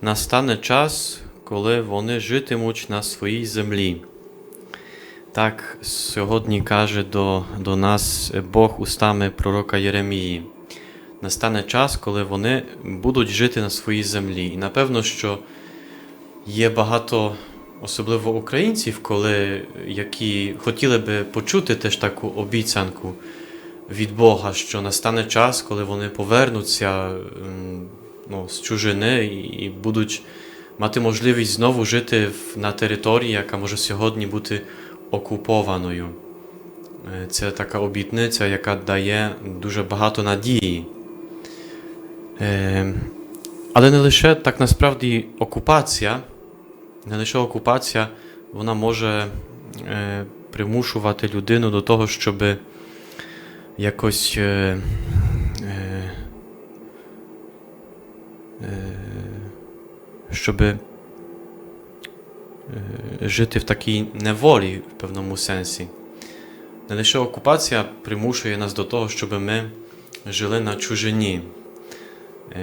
настане час, коли вони житимуть на своїй землі. Так сьогодні каже до, до нас Бог устами пророка Єремії. Настане час, коли вони будуть жити на своїй землі. І напевно, що є багато, особливо українців, коли, які хотіли би почути теж таку обіцянку від Бога, що настане час, коли вони повернуться ну, з чужини і, і будуть мати можливість знову жити в- на території, яка може сьогодні бути окупованою. Е, Це така обітниця, яка дає дуже багато надії. Е, Але не лише так насправді окупація, не лише окупація, вона може е, примушувати людину до того, щоб якось е, е, е, щоб жити в такій неволі в певному сенсі. Не лише окупація примушує нас до того, щоб ми жили на чужині.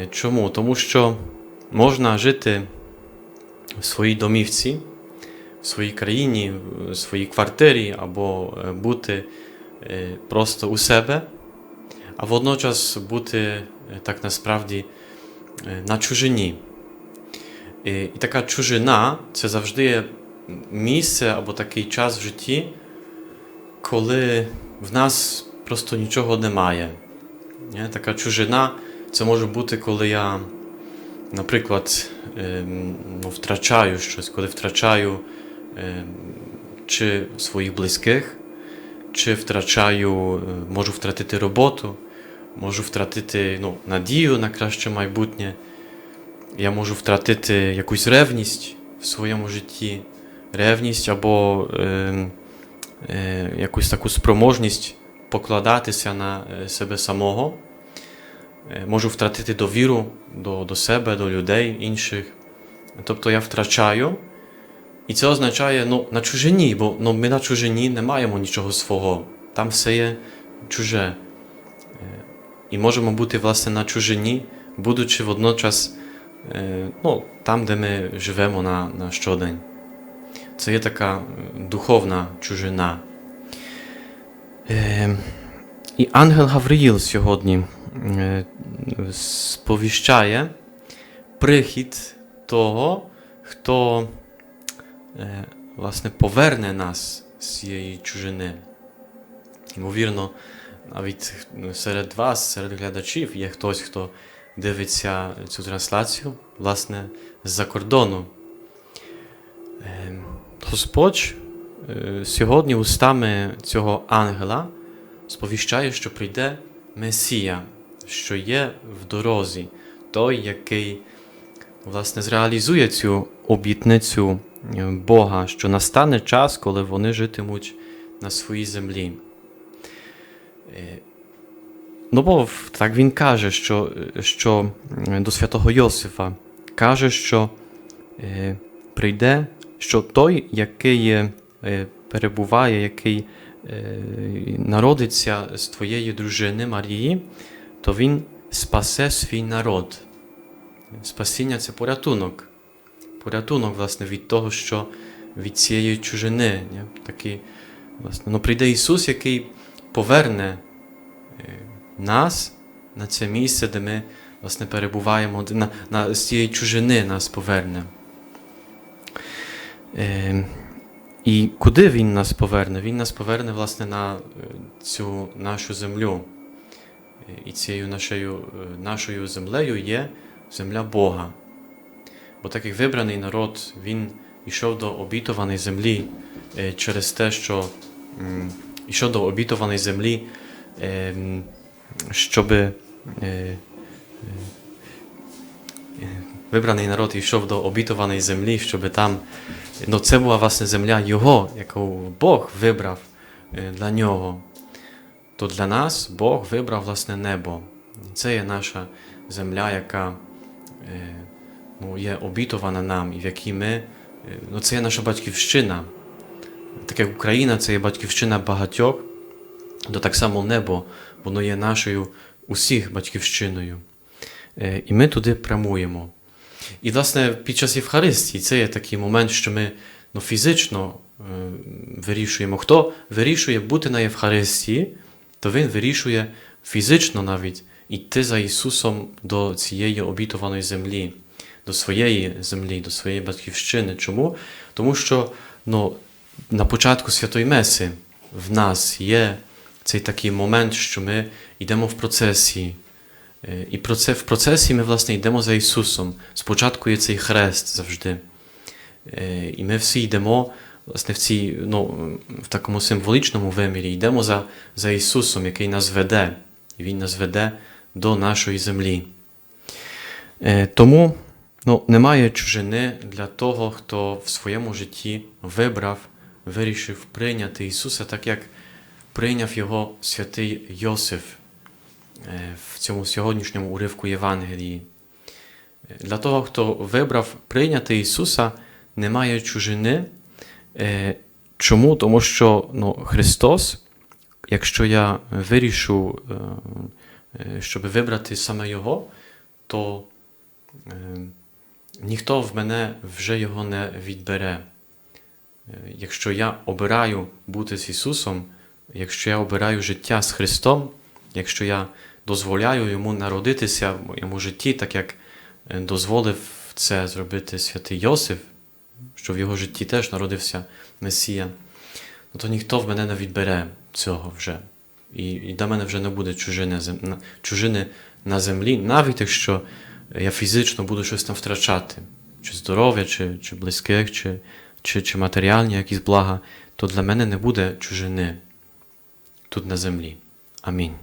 Чому? Тому що можна жити в своїй домівці, в своїй країні, в своїй квартирі або бути просто у себе, а водночас бути так насправді на чужині. І, така чужина це завжди місце або такий час в житті, коли в нас просто нічого немає. Ні? Така чужина це може бути, коли я, наприклад, ем, ну, втрачаю щось, коли втрачаю ем, чи своїх близьких, чи втрачаю, е, можу втратити роботу, можу втратити ну, надію на краще майбутнє. Я можу втратити якусь ревність в своєму житті, ревність або е, е, якусь таку спроможність покладатися на е, себе самого. Е, Можу втратити довіру до, до себе, до людей інших. Тобто я втрачаю. І це означає ну, на чужині, бо ну, ми на чужині не маємо нічого свого. Там все є чуже. Е, І можемо бути власне на чужині, будучи водночас ну, там, де ми живемо на, на щодень. Це є така е, духовна чужина. Е, І ангел Гавриїл сьогодні е, сповіщає прихід того, хто е, власне поверне нас з цієї чужини. Ймовірно, навіть серед вас, серед глядачів, є хтось, хто дивиться цю трансляцію, власне, з-за кордону. Е, Господь е, сьогодні устами цього ангела сповіщає, що прийде Месія, що є в дорозі, той, який власне зреалізує цю обітницю е, Бога, що настане час, коли вони житимуть на своїй землі. Ну, бо так він каже, що, що е, до святого Йосифа каже, що е, прийде, що той, який е, перебуває, який е, народиться з твоєї дружини Марії, то він спасе свій народ. Спасіння це порятунок. Порятунок, власне, від того, що від цієї чужини. Ні? Такий, власне, ну, прийде Ісус, який поверне нас на це місце, де ми власне, перебуваємо, на, на, з цієї чужини нас поверне. Е, і куди Він нас поверне? Він нас поверне власне, на е, цю нашу землю. Е, І цією нашою, е, нашою землею є земля Бога. Бо так як вибраний народ, він йшов до обітованої землі через те, що йшов до обітованої землі, е, м, щоб е, е, вибраний народ йшов до обітованої землі, щоб там. Ну, це була власне земля Його, яку Бог вибрав е, для нього. То для нас Бог вибрав власне небо. Це є наша земля, яка ну, є обітована нам, і в якій ми. Ну, це є наша батьківщина. Так як Україна це є батьківщина багатьох, то так само небо, воно є нашою усіх батьківщиною. Е, І ми туди прямуємо. І, власне, під час Євхаристії це є такий момент, що ми ну, фізично е, вирішуємо. Хто вирішує бути на Євхаристії, то він вирішує фізично навіть йти за Ісусом до цієї обітованої землі, до своєї землі, до своєї батьківщини. Чому? Тому що ну, на початку Святої Меси в нас є цей такий момент, що ми йдемо в процесії. Е, І в процесі ми, власне, йдемо за Ісусом. Спочатку є цей хрест завжди. Е, І ми всі йдемо власне, в, цій, ну, в такому символічному вимірі, йдемо за, за Ісусом, який нас веде, і Він нас веде до нашої землі. Е, Тому ну, немає чужини для того, хто в своєму житті вибрав, вирішив прийняти Ісуса, так як прийняв його святий Йосиф е, в цьому сьогоднішньому уривку Євангелії. Е, Для того, хто вибрав прийняти Ісуса, немає чужини. Е, Чому? Тому що ну, Христос, якщо я вирішу, щоб вибрати саме Його, то ніхто в мене вже його не відбере. Якщо я обираю бути з Ісусом, якщо я обираю життя з Христом, якщо я дозволяю Йому народитися в моєму житті, так як е, дозволив це зробити святий Йосиф, що в його житті теж народився Месія, ну то ніхто в мене не відбере цього вже. І, і до мене вже не буде чужини, чужини на землі, навіть якщо я фізично буду щось там втрачати, чи здоров'я, чи, чи близьких, чи, чи, чи матеріальні якісь блага, то для мене не буде чужини тут на землі. Амінь.